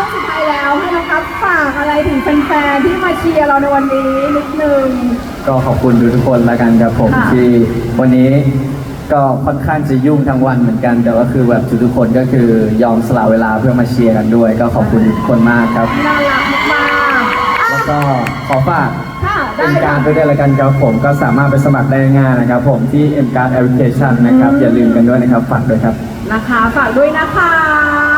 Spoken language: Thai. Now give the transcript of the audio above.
ช่วงสุดท้ายแล้วให้น้องครับฝากอะไรถึงแฟนๆที่มาเชียร์เราในวันนี้นิดนึง ก็ขอบคุณทุกคนละกันครับผมที่วันนี้ก็ค่อนข้างจะยุ่งทั้งวันเหมือนกัน แต่ว่าคือแบบทุกทุกคนก็คือยอมสละเวลาเพื่อมาเชียร์กันด้วย ก็ขอบคุณทุกคนมากครับ น่ารักมากแล้วก็ขอฝากเป็นการด้วยกันละกันครับผมก็สามารถไปสมัครได้ง่ายนะครับผมที่ M Card Application นะครับ อย่าลืมกันด้วยนะครับฝากด้วยครับ นะคะฝากด้วยนะคะ